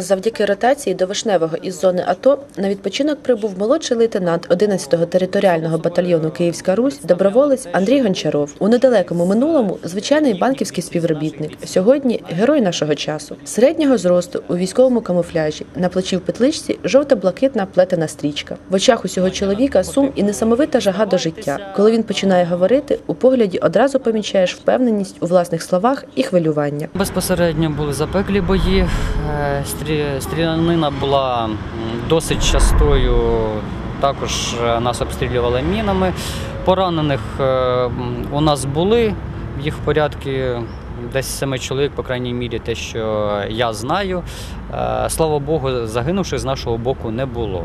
Завдяки ротації до Вишневого із зони АТО на відпочинок прибув молодший лейтенант 11-го територіального батальйону Київська Русь, доброволець Андрій Гончаров. У недалекому минулому звичайний банківський співробітник. Сьогодні герой нашого часу. Середнього зросту у військовому камуфляжі на плечі в петличці жовто-блакитна плетена стрічка. В очах усього чоловіка сум і несамовита жага до життя. Коли він починає говорити, у погляді одразу помічаєш впевненість у власних словах і хвилювання. Безпосередньо були запеклі бої. Е, стрі- Стрілянина була досить частою. Також е, нас обстрілювали мінами. Поранених е, у нас були. Їх в порядку десь семи чоловік, по крайній мірі, те, що я знаю. Е, Слава Богу, загинувших з нашого боку не було.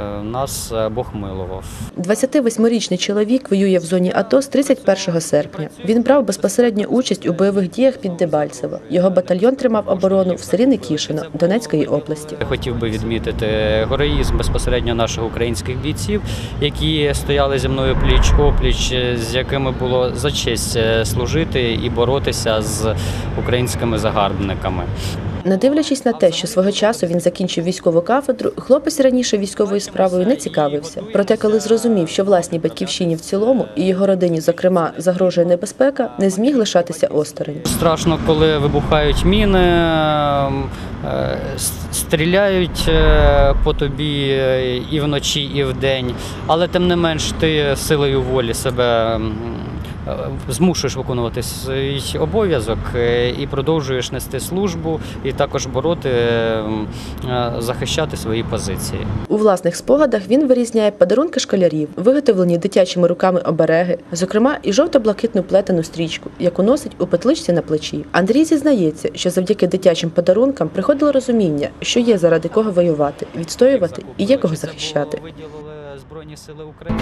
Е, Нас е, Бог милував. 28-річний чоловік воює в зоні АТО з 31 серпня. Він брав безпосередню участь у бойових діях під Дебальцево. Його батальйон тримав оборону в селі Никішино Донецької області. Я хотів би відмітити героїзм безпосередньо наших українських бійців, які стояли зі мною пліч опліч, з якими було за честь е, служити і боротися з українськими загарбниками. Не дивлячись на те, що свого часу він закінчив військову кафедру, хлопець раніше військовою справою не цікавився. Проте, коли зрозумів, що власній батьківщині в цілому і його родині, зокрема, загрожує небезпека, не зміг лишатися осторонь. Страшно, коли вибухають міни, ем, е, стріляють е, по тобі е, і вночі, і вдень. Але тим не менш ти силою волі себе м, е, змушуєш виконувати свій обов'язок е, і продовжуєш нести службу, і також бороти, е, захищати свої позиції. У власних спогадах він вирізняє подарунки школярів, виготовлені дитячими руками обереги, зокрема і жовто-блакитну плетену стрічку, яку носить у петличці на плечі. Андрій зізнається, що завдяки дитячим подарункам приходило розуміння, що є заради кого воювати, відстоювати і є кого захищати. Збройні сили України.